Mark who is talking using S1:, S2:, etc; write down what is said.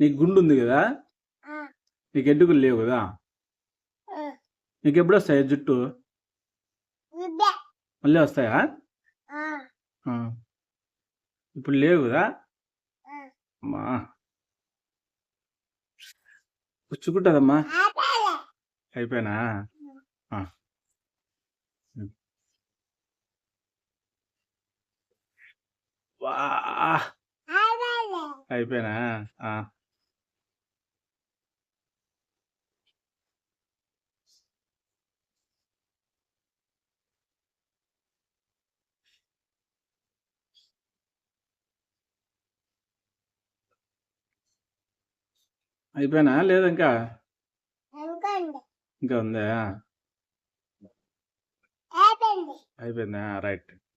S1: నీకు గుండు ఉంది కదా? నీకు ఎడ్డుకులు లేవు కదా? నీకు ఎప్పుడు వస్తాయి జుట్టు మళ్ళీ వస్తాయా. ఇప్పుడు లేవు కదా? అమ్మా. పుచ్చుకుంటుందమ్మా అయిపోయినా. వా. అయిపోయినా? ఆ. అయిపోయినా? లేదా ఇంకా? ఇంకా ఉందా. అయిపోయిందా? రైట్.